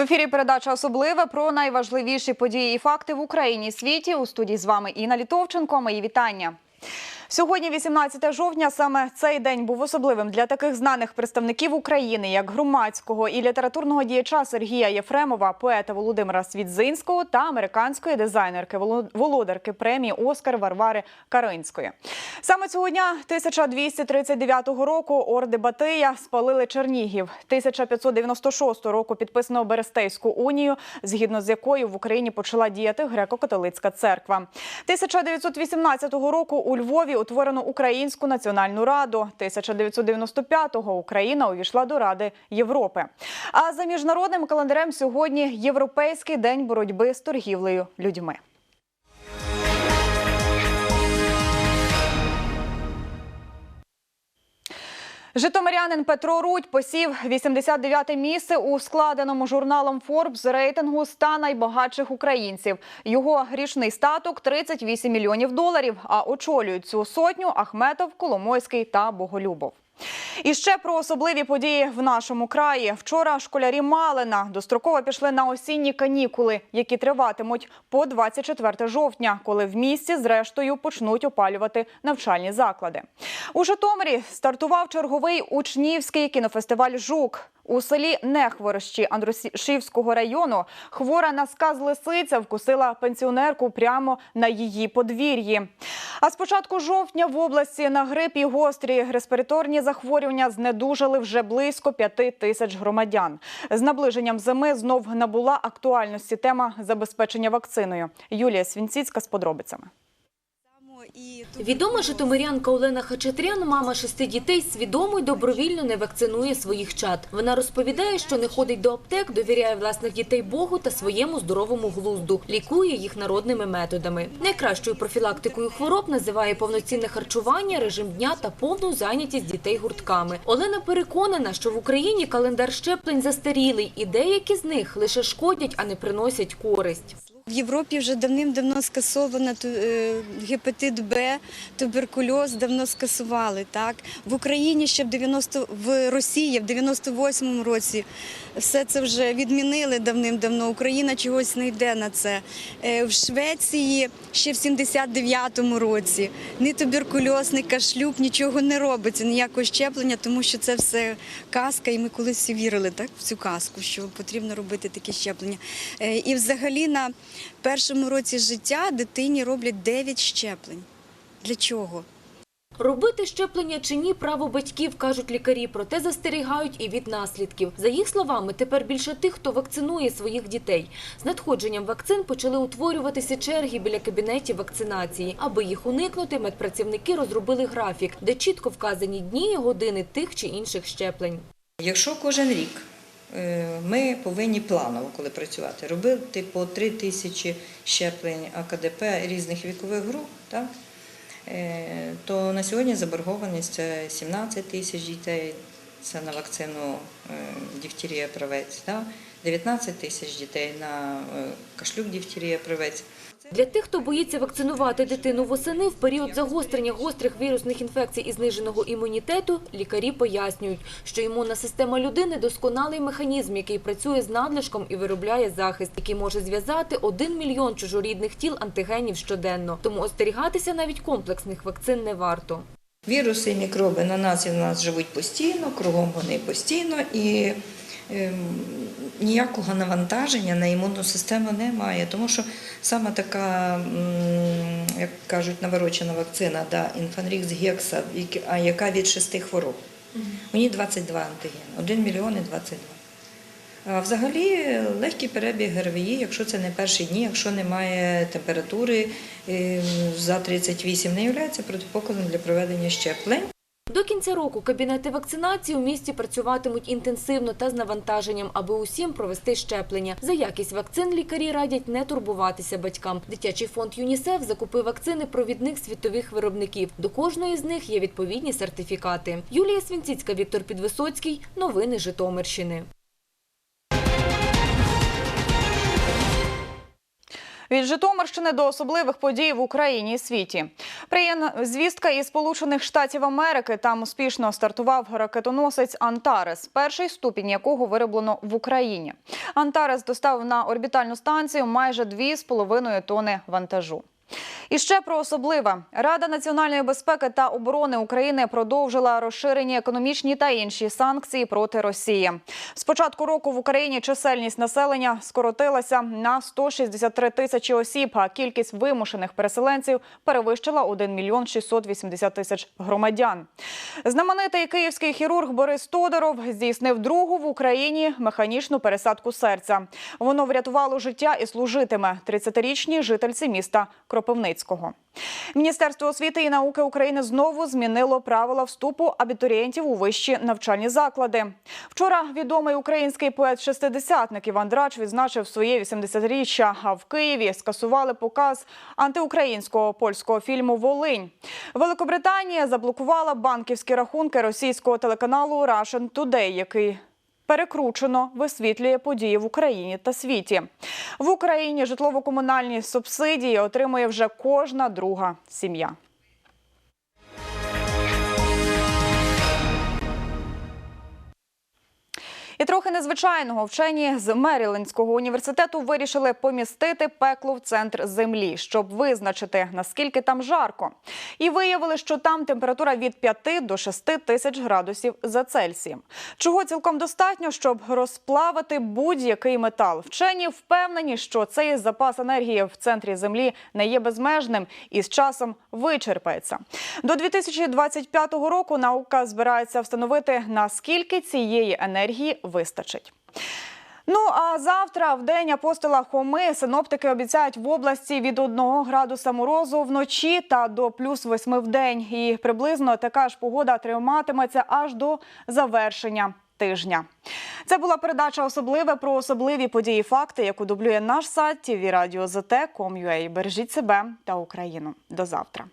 В ефірі передача особливе про найважливіші події і факти в Україні і світі. У студії з вами Інна Літовченко. Мої вітання. Сьогодні, 18 жовтня, саме цей день був особливим для таких знаних представників України, як громадського і літературного діяча Сергія Єфремова, поета Володимира Свідзинського та американської дизайнерки воло- володарки премії Оскар Варвари Каринської. Саме цього дня 1239 року орди Батия спалили Чернігів. 1596 року підписано Берестейську унію, згідно з якою в Україні почала діяти греко-католицька церква. 1918 року у Львові утворено Українську національну раду. 1995-го Україна увійшла до Ради Європи. А за міжнародним календарем сьогодні Європейський день боротьби з торгівлею людьми. Житомирянин Петро Рудь посів 89-те місце у складеному журналом Forbes рейтингу 100 найбагатших українців. Його річний статок 38 мільйонів доларів. А очолюють цю сотню Ахметов, Коломойський та Боголюбов. І ще про особливі події в нашому краї. Вчора школярі Малина достроково пішли на осінні канікули, які триватимуть по 24 жовтня, коли в місті зрештою почнуть опалювати навчальні заклади. У Житомирі стартував черговий учнівський кінофестиваль Жук. У селі Нехворощі Андрушівського району хвора на сказ лисиця вкусила пенсіонерку прямо на її подвір'ї. А з початку жовтня в області на грип і гострі респіраторні захворювання знедужали вже близько п'яти тисяч громадян. З наближенням зими знов набула актуальності тема забезпечення вакциною. Юлія Свінціцька з подробицями. Відома житомирянка Олена Хачатрян, мама шести дітей, свідомо й добровільно не вакцинує своїх чад. Вона розповідає, що не ходить до аптек, довіряє власних дітей Богу та своєму здоровому глузду, лікує їх народними методами. Найкращою профілактикою хвороб називає повноцінне харчування, режим дня та повну зайнятість дітей гуртками. Олена переконана, що в Україні календар щеплень застарілий, і деякі з них лише шкодять, а не приносять користь. В Європі вже давним-давно скасовано е, гепатит Б, туберкульоз давно скасували. Так в Україні ще в 90 в Росії в 98-му році все це вже відмінили давним-давно. Україна чогось не йде на це. Е, В Швеції ще в 79-му році ні туберкульоз, ні кашлюк, нічого не робиться, ніякого щеплення, тому що це все казка, і ми колись вірили так в цю казку, що потрібно робити такі щеплення. Е, І взагалі на першому році життя дитині роблять 9 щеплень. Для чого? Робити щеплення чи ні – право батьків, кажуть лікарі, проте застерігають і від наслідків. За їх словами, тепер більше тих, хто вакцинує своїх дітей. З надходженням вакцин почали утворюватися черги біля кабінетів вакцинації. Аби їх уникнути, медпрацівники розробили графік, де чітко вказані дні і години тих чи інших щеплень. Якщо кожен рік ми повинні планово, коли працювати, робити по 3 тисячі щеплень АКДП різних вікових груп, так, е, то на сьогодні заборгованість це 17 тисяч дітей, це на вакцину е, дифтерія правець, 19 тисяч дітей на е, кашлюк дифтерія правець. Для тих, хто боїться вакцинувати дитину восени в період загострення гострих вірусних інфекцій і зниженого імунітету, лікарі пояснюють, що імунна система людини – досконалий механізм, який працює з надлишком і виробляє захист, який може зв'язати один мільйон чужорідних тіл антигенів щоденно. Тому остерігатися навіть комплексних вакцин не варто. Віруси і мікроби на нас і в нас живуть постійно, кругом вони постійно і ніякого навантаження на імунну систему немає. Тому що саме така, як кажуть, наворочена вакцина, да, інфанрікс гекса, яка від шести хвороб. У ній 22 антигени, 1 мільйон і 22. А взагалі легкий перебіг ГРВІ, якщо це не перші дні, якщо немає температури е, за 38, не є протипоказом для проведення щеплень. До кінця року кабінети вакцинації у місті працюватимуть інтенсивно та з навантаженням, аби усім провести щеплення. За якість вакцин лікарі радять не турбуватися батькам. Дитячий фонд ЮНІСЕФ закупив вакцини провідних світових виробників. До кожної з них є відповідні сертифікати. Юлія Свінціцька, Віктор Підвисоцький. Новини Житомирщини. Від Житомирщини до особливих подій в Україні і світі. Приємна звістка із Сполучених Штатів Америки. Там успішно стартував ракетоносець Антарес, перший ступінь якого вироблено в Україні. Антарес доставив на орбітальну станцію майже 2,5 тони вантажу. І ще про особливе. Рада національної безпеки та оборони України продовжила розширені економічні та інші санкції проти Росії. З початку року в Україні чисельність населення скоротилася на 163 тисячі осіб, а кількість вимушених переселенців перевищила 1 мільйон 680 тисяч громадян. Знаменитий київський хірург Борис Тодоров здійснив другу в Україні механічну пересадку серця. Воно врятувало життя і служитиме 30-річній жительці міста Кропивницького. Міністерство освіти і науки України знову змінило правила вступу абітурієнтів у вищі навчальні заклади. Вчора відомий український поет-шестидесятник Іван Драч відзначив своє 80-річчя, а в Києві скасували показ антиукраїнського польського фільму Волинь. Великобританія заблокувала банківські рахунки російського телеканалу Russian Today, який перекручено висвітлює події в Україні та світі. В Україні житлово-комунальні субсидії отримує вже кожна друга сім'я. І трохи незвичайного вчені з Мерілендського університету вирішили помістити пекло в центр землі, щоб визначити наскільки там жарко. І виявили, що там температура від 5 до 6 тисяч градусів за Цельсієм. Чого цілком достатньо, щоб розплавити будь-який метал. Вчені впевнені, що цей запас енергії в центрі землі не є безмежним і з часом вичерпається. До 2025 року наука збирається встановити наскільки цієї енергії вистачить. Ну а завтра, в день апостола Хоми, синоптики обіцяють в області від 1 градуса морозу вночі та до плюс 8 в день. І приблизно така ж погода триматиметься аж до завершення тижня. Це була передача особливе про особливі події факти, яку дублює наш сайт tvradio.zt.com.ua. Бережіть себе та Україну. До завтра.